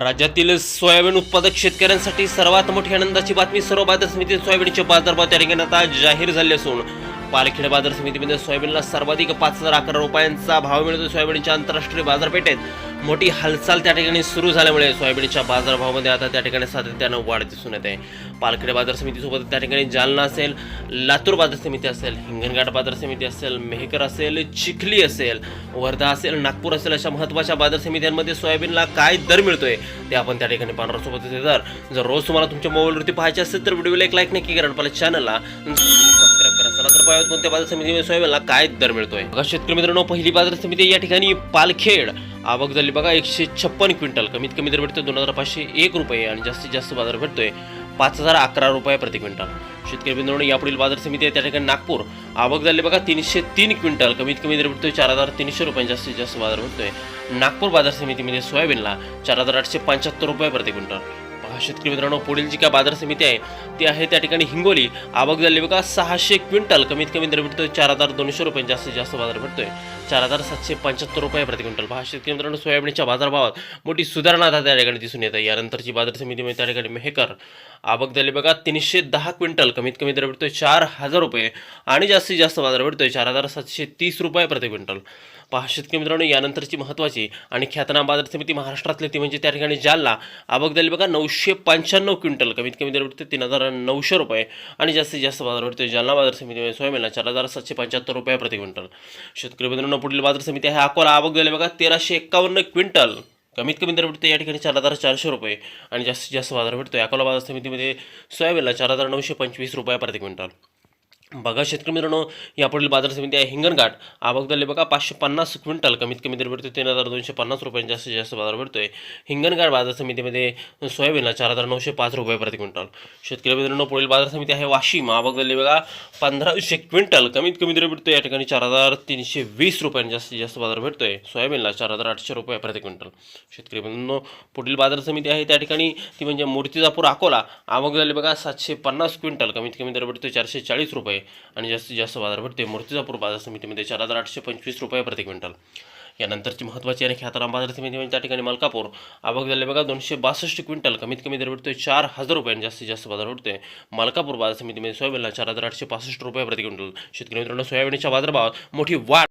राज्यातील सोयाबीन उत्पादक शेतकऱ्यांसाठी सर्वात मोठी आनंदाची बातमी सर्व बाजार समितीत सोयाबीनचे बाजारभाव त्या ठिकाणी आता जाहीर झाले असून पालखेड बाजार समितीमध्ये सोयाबीनला सर्वाधिक पाच हजार अकरा रुपयांचा भाव मिळतो. सोयाबीनच्या आंतरराष्ट्रीय बाजारपेठेत मोठी हालचाल त्या ठिकाणी सुरू झाल्यामुळे सोयाबीनच्या बाजारभावामध्ये आता त्या ठिकाणी सातत्यानं वाढ दिसून येते. पालखेड बाजार समितीसोबत त्या ठिकाणी जालना असेल लातूर बाजार समिती असेल हिंगणघाट बाजार समिती असेल मेहकर असेल चिखली असेल वर्धा असेल नागपूर असेल अशा महत्त्वाच्या बाजार समित्यांमध्ये सोयाबीनला काय दर मिळतोय ते आपण त्या ठिकाणी पाहणार सोबत दर जर रोज तुम्हाला तुमच्या मोबाईलवरती पाहायचे असेल तर व्हिडिओला एक लाईक नक्की करा आपल्या चॅनलला सबस्क्राईब करा. चला तर पाहूयात कोणत्या बाजार समितीमध्ये सोयाबीनला काय दर मिळतोय. शेतकरी मित्रांनो पहिली बाजार समिती या ठिकाणी पालखेड. आवक झाली. बघा एकशे छप्पन क्विंटल. कमीत कमी दर भेटतोय दोन हजार पाचशे एक रुपये आणि जास्तीत जास्त बाजार भेटतोय पाच हजार अकरा रुपये प्रति क्विंटल. शेतकरी मित्रांनो यापुढील बाजार समिती आहे त्या ठिकाणी नागपूर. आवक झाली बघा तीनशे तीन क्विंटल. कमीत कमी दर भेटतोय चार हजार तीनशे रुपये जास्तीत जास्त बाजार भेटतोय नागपूर बाजार समितीमध्ये सोयाबीनला चार हजार आठशे पंच्याहत्तर रुपये प्रति क्विंटल. शेतकरी मित्रांनो पुढील जी काय बाजार समिती आहे ती आहे त्या ठिकाणी हिंगोली. आवक झाली बघा सहाशे क्विंटल. कमीत कमी दर भेटतोय चार हजार दोनशे रुपये. जास्तीत जास्त बाजार भेटतोय चार हजार सातशे पंच्याहत्तर रुपये प्रति क्विंटल. पहा शेतकरी मित्रांनो सोयाबीनच्या बाजारभावात मोठी सुधारणा आता त्या ठिकाणी दिसून येत आहे. यानंतरची बाजार समितीमध्ये म्हणजे त्या ठिकाणी मेहकर. आवक झाली बघा तीनशे दहा क्विंटल. कमीत कमी दर भेटतोय चार हजार रुपये. आणि जास्तीत जास्त बाजार भेटतोय चार हजार सातशे तीस रुपये प्रति क्विंटल. पहा शेतकरी मित्रांनो यानंतरची महत्त्वाची आणि ख्यातनाम बाजार समिती महाराष्ट्रातली ती म्हणजे त्या ठिकाणी जालना. आवक झाली बघा नऊशे पंच्याण्णव क्विंटल. कमीत कमी दर भेटते तीन हजार नऊशे रुपये आणि जास्तीत जास्त बाजार भेटतो जालना बाजार समितीमध्ये सोयाबीनला चार हजार सातशे पंच्याहत्तर रुपये प्रति क्विंटल. शेतकरी मित्रांनो पुढील बाजार समिती आहे अकोला. आवक झाली बघा तेराशे एक्कावन्न क्विंटल. कमीत कमी दर भेटते या ठिकाणी चार हजार चारशे रुपये आणि जास्तीत जास्त बाजार भेटतो अकोला बाजार समितीमध्ये सोयाबीनला चार हजार नऊशे पंचवीस रुपये प्रति क्विंटल. बघा शेतकरी मित्रांनो यापुढील बाजार समिती आहे हिंगणघाट आवक झाले बघा पाचशे पन्नास क्विंटल कमीत कमी दर भेटतो तीन हजार दोनशे पन्नास रुपयांचा जास्तीत जास्त बाजार भेटतोय हिंगणघाट बाजार समितीमध्ये सोयाबीनला चार हजार नऊशे पाच रुपये प्रति क्विंटल. शेतकरी मित्रांनो पुढील बाजार समिती आहे वाशिम. आवक बघा पंधराशे क्विंटल कमीत कमी दर भेटतोय या ठिकाणी चार हजार तीनशे वीस रुपयांचा जास्तीत जास्त बाजार भेटतोय सोयाबीनला चार हजार आठशे रुपये प्रति क्विंटल. शेतकरी मित्रांनो पुढील बाजार समिती आहे त्या ठिकाणी ती म्हणजे मूर्तिजापूर अकोला. आवक झाली बघा सातशे पन्नास क्विंटल कमीत कमी दर भेटतोय चारशे चाळीस रुपये. आणि जास्तीत जास्त बाजार भेटते मूर्तिजापूर बाजार समितीमध्ये चार हजार आठशे पंचवीस रुपये प्रति क्विंटल. यानंतरची महत्त्वाची आणि ख्यातनाम बाजार समिती म्हणजे त्या ठिकाणी मलकापूर. आवक झाले बघा दोनशे बासष्ट क्विंटल. कमीत कमी दर भेटतोय चार हजार रुपये जास्तीत जास्त बाजार भेटतोय मलकापूर बाजार समितीमध्ये सोयाबीनला चार हजार आठशे पासष्ट रुपये प्रति क्विंटल. शेतकरी मित्रांनो सोयाबीनच्या बाजारभावात मोठी वाढ